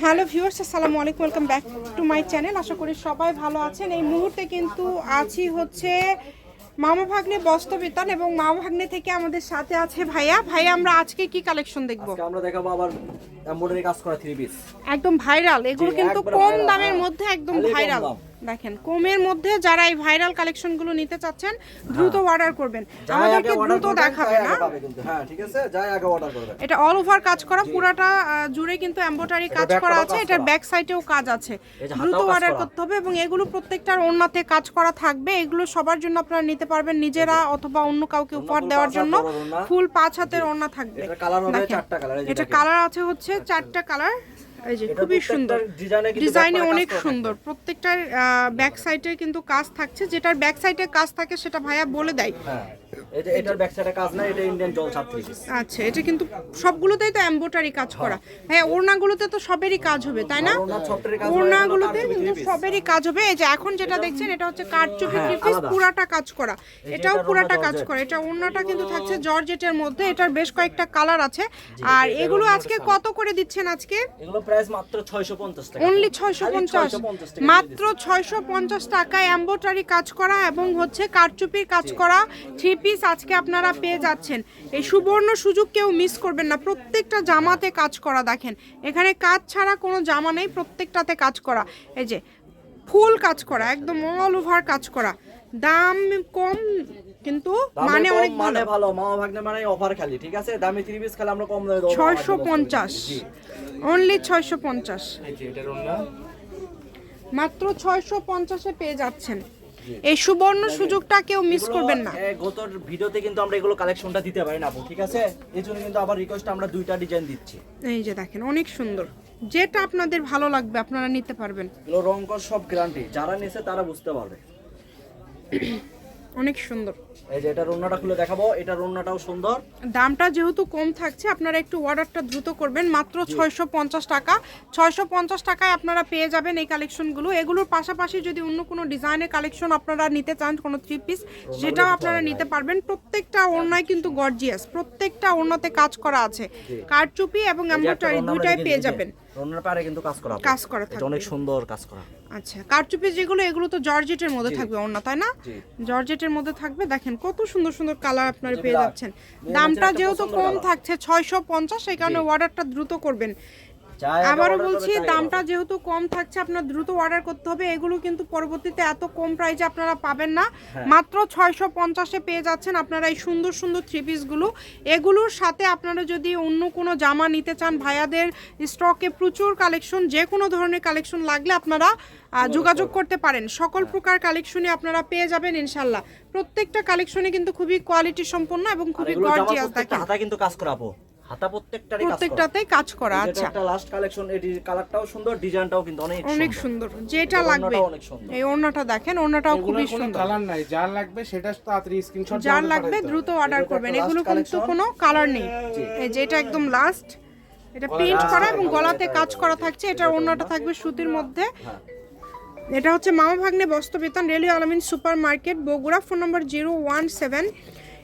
Hello viewers আসসালামু আলাইকুম welcome back to my channel. আশা করি সবাই ভালো আছেন। এই মুহূর্তে কিন্তু আছি হচ্ছে মামা ভাগ্নে বস্ত্রবেতন এবং মামা ভাগ্নে থেকে আমাদের সাথে আছে ভাইয়া। ভাইয়া আমরা আজকে কি কালেকশন দেখব? আজকে আমরা দেখাবো আবার এমব্রয়ডারি কাজ করা থ্রি পিস একদম ভাইরাল এগুলো কিন্তু কম দামের হ্যাঁ। মধ্যে একদম ভাইরাল। দেখেন কমের মধ্যে যারা এই ভাইরাল কালেকশনগুলো নিতে চাচ্ছেন দ্রুত অর্ডার করবেন। আমাদেরকে দ্রুত করবেন, দেখাবে না? হ্যাঁ ঠিক আছে? যাই আগে অর্ডার করবে এটা অল ওভার কাজ করা পুরাটা জুড়ে কিন্তু এমব্রয়ডারি কাজ করা আছে এটার ব্যাক সাইডেও কাজ আছে। দ্রুত অর্ডার করতে হবে এবং এগুলো প্রত্যেকটার ওড়নাতে কাজ করা থাকবে। এগুলো সবার জন্য আপনারা নিতে পারবেন নিজেরা অথবা অন্য কাউকে উপহার দেওয়ার জন্য। ফুল পাঁচ হাতের ওড়না থাকবে। এটা কালার হবে দেখেন, কালার এটা কালার আছে হচ্ছে চারটা কালার এই যে খুবই সুন্দর। ডিজাইনে অনেক সুন্দর। প্রত্যেকটার ব্যাক সাইডে কিন্তু কাজ থাকছে। যেটার ব্যাক সাইডে কাজ থাকে সেটা ভাইয়া বলে দেয়। হ্যাঁ। এটা এটার ব্যাক সাইডে কাজ না এটা ইন্ডিয়ান জল ছাপ আচ্ছা এটা কিন্তু সবগুলোতেই তো কাজ করা। ভাইয়া ওড়নাগুলোতে তো সবেরই কাজ হবে তাই না? হয়, ওড়নাগুলোতে কিন্তু সবেরই কাজ হবে। এই যে এখন যেটা দেখছেন এটা হচ্ছে কারচুপি হ্যাঁ, পুরাটা কাজ করা। এটাও পুরাটা কাজ করা। এটা ওড়নাটা কিন্তু থাকছে জর্জেটের মধ্যে। এটার বেশ কয়েকটা কালার আছে। আর এগুলো আজকে কত করে দিচ্ছেন আজকে? এগুলো প্রাইস মাত্র 650 টাকা। অনলি ছয়শো পঞ্চাশ। 650 মাত্র ছয়শো পঞ্চাশ টাকায় এম্বোটারি কাজ করা এবং হচ্ছে কারচুপির কাজ করা। থ্রি পিস আজকে আপনারা পেয়ে যাচ্ছেন। এই সুবর্ণ সুযোগ কেউ মিস করবেন না। প্রত্যেকটা জামাতে কাজ করা দেখেন। এখানে কাজ ছাড়া কোনো জামা নেই প্রত্যেকটাতে কাজ করা। এই যে ফুল কাজ করা একদম অল ওভার কাজ করা। দাম কম কিন্তু মানে অনেক মানে ভালো। মামা ভাগ্নে মানে অফার খালি ঠিক আছে? দামি থ্রি পিস খালি আমরা কম দামে দেবো ছয়শো পঞ্চাশ। অনলি ছয়শো পঞ্চাশ। এই যে এটার মাত্র ছয়শো পঞ্চাশে পেয়ে যাচ্ছেন। এই সুবর্ণ সুযোগটা কেউ মিস করবেন না। গত ভিডিওতে কিন্তু আমরা এগুলো কালেকশনটা দিতে পারি না আপু ঠিক আছে? এই জন্য কিন্তু আবার রিকোয়েস্ট আমরা দুইটা ডিজাইন দিচ্ছি। এই যে দেখেন অনেক সুন্দর। যেটা আপনাদের ভালো লাগবে আপনারা নিতে পারবেন। এগুলো রং সব গ্যারান্টি যারা নিছে তারা বুঝতে পারবে। অনেক সুন্দর। এই যে এটা রন্নাটা খুলে দেখাবো। এটা রন্নাটাও সুন্দর। দামটা যেহেতু কম থাকছে আপনারা একটু অর্ডারটা দ্রুত করবেন। মাত্র ছয়শো পঞ্চাশ টাকা। ছয়শো পঞ্চাশ টাকায় আপনারা পেয়ে যাবেন এই কালেকশনগুলো। এগুলোর পাশাপাশি যদি অন্য কোনো ডিজাইনের কালেকশন আপনারা নিতে চান কোনো থ্রি পিস সেটাও আপনারা নিতে পারবেন। প্রত্যেকটা ওড়নায় কিন্তু গর্জিয়াস প্রত্যেকটা ওড়নাতে কাজ করা আছে। কারচুপি এবং এমব্রয়ডারি দুইটাই পেয়ে যাবেন। রন্নার পারে কিন্তু কাজ করা কাজ করা থাকবে। অনেক সুন্দর কাজ করা। আচ্ছা কারচুপি যেগুলো এগুলো তো জর্জেটের মধ্যে থাকবে ওড়না তাই না? জর্জেটের মধ্যে থাকবে দেখেন কত সুন্দর সুন্দর কালার আপনারা পেয়ে যাচ্ছেন। দামটা যেহেতু কম থাকছে ছয়শো পঞ্চাশ সেই কারণে অর্ডারটা দ্রুত করবেন। আবারও বলছি দামটা যেহেতু কম থাকছে আপনার দ্রুত অর্ডার করতে হবে। এগুলো কিন্তু পরবর্তীতে এত কম প্রাইসে আপনারা পাবেন না। হ্যাঁ। মাত্র ছয়শো পঞ্চাশে পেয়ে যাচ্ছেন আপনারা এই সুন্দর সুন্দর থ্রি পিসগুলো এগুলোর সাথে আপনারা যদি অন্য কোনো জামা নিতে চান ভাইয়াদের স্টকে প্রচুর কালেকশন যে কোনো ধরনের কালেকশন লাগলে আপনারা যোগাযোগ করতে পারেন। সকল হ্যাঁ। প্রকার কালেকশনই আপনারা পেয়ে যাবেন ইনশাল্লাহ প্রত্যেকটা কালেকশনে কিন্তু খুবই কোয়ালিটি সম্পন্ন এবং খুবই গর্জিয়াস হাতা কিন্তু কাজ করা আপু হাতা প্রত্যেকটারই প্রত্যেকটাতেই কাজ করা এটা লাস্ট কালেকশন এই কালারটাও সুন্দর ডিজাইনটাও কিন্তু অনেক অনেক সুন্দর। যেটা লাগবে। এই ওড়নাটা দেখেন ওড়নাটাও খুবই সুন্দর। কালার নাই। যার লাগবে সেটা তাড়াতাড়ি স্ক্রিনশট যার লাগবে দ্রুত অর্ডার করবেন। এগুলো কিন্তু কোনো কালার নেই। এই যে একদম লাস্ট এটা প্রিন্ট করা এবং গলাতে কাজ করা থাকছে। এটা ওড়নাটা থাকবে সুতির মধ্যে। হ্যাঁ। এটা হচ্ছে মামা ভাগ্নে বস্ত্র বেতন রেলিও আলমিন super market Bogura phone number zero one seven